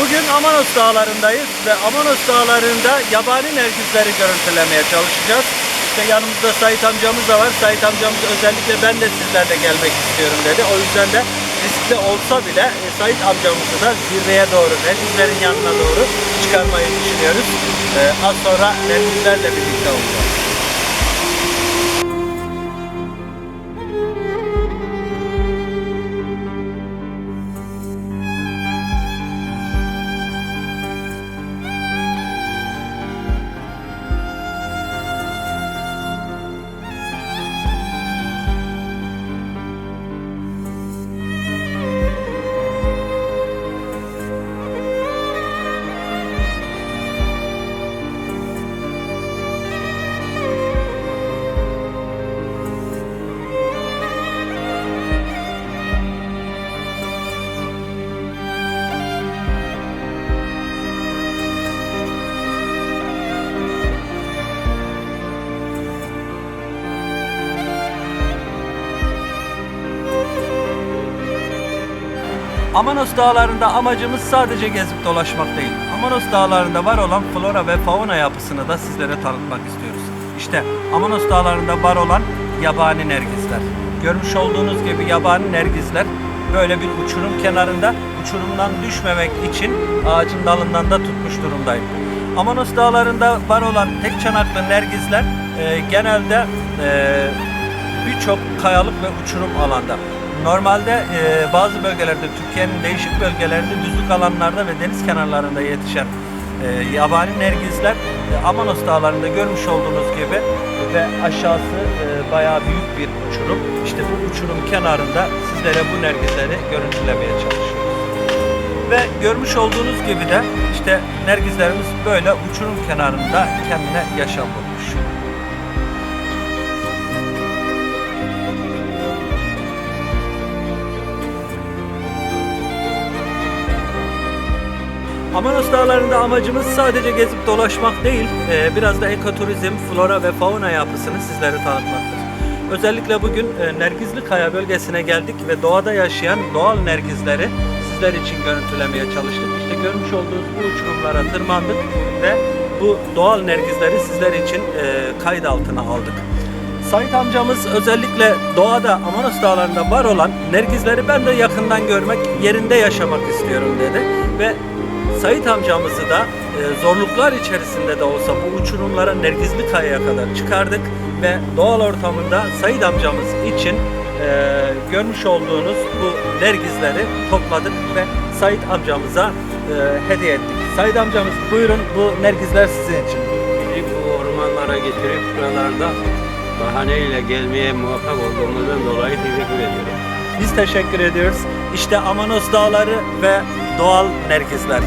Bugün Amanos Dağları'ndayız ve Amanos Dağları'nda yabani nergizleri görüntülemeye çalışacağız. İşte yanımızda Sait amcamız da var. Sait amcamız özellikle ben de sizlerle gelmek istiyorum dedi. O yüzden de riskli olsa bile e, Sait amcamızı da zirveye doğru, nergizlerin yanına doğru çıkarmayı düşünüyoruz. E, az sonra nergizlerle birlikte olacağız. Amanos Dağları'nda amacımız sadece gezip dolaşmak değil. Amanos Dağları'nda var olan flora ve fauna yapısını da sizlere tanıtmak istiyoruz. İşte Amanos Dağları'nda var olan yabani nergizler. Görmüş olduğunuz gibi yabani nergizler böyle bir uçurum kenarında uçurumdan düşmemek için ağacın dalından da tutmuş durumdayım. Amanos Dağları'nda var olan tek çanaklı nergizler e, genelde e, birçok kayalık ve uçurum alanda. Normalde e, bazı bölgelerde, Türkiye'nin değişik bölgelerinde düzlük alanlarda ve deniz kenarlarında yetişen e, yabani nergizler e, Amanos Dağları'nda görmüş olduğunuz gibi ve aşağısı e, bayağı büyük bir uçurum. İşte bu uçurum kenarında sizlere bu nergizleri görüntülemeye çalışıyoruz. Ve görmüş olduğunuz gibi de işte nergizlerimiz böyle uçurum kenarında kendine yaşam bulmuş. Amanos Dağları'nda amacımız sadece gezip dolaşmak değil, e, biraz da ekoturizm, flora ve fauna yapısını sizlere tanıtmaktır. Özellikle bugün e, Nergizli Kaya bölgesine geldik ve doğada yaşayan doğal nergizleri sizler için görüntülemeye çalıştık. İşte görmüş olduğunuz bu uçurumlara tırmandık ve bu doğal nergizleri sizler için e, kayıt altına aldık. Sait amcamız özellikle doğada Amanos Dağları'nda var olan nergizleri ben de yakından görmek, yerinde yaşamak istiyorum dedi. Ve Sait amcamızı da e, zorluklar içerisinde de olsa bu uçurumlara Nergizli Kaya'ya kadar çıkardık ve doğal ortamında Sait amcamız için e, görmüş olduğunuz bu nergizleri topladık ve Sait amcamıza e, hediye ettik. Sait amcamız buyurun bu nergizler sizin için. Bizi bu ormanlara getirip buralarda bahaneyle gelmeye muvaffak olduğumuzdan dolayı teşekkür ediyorum. Biz teşekkür ediyoruz. İşte Amanos Dağları ve doğal nergizler.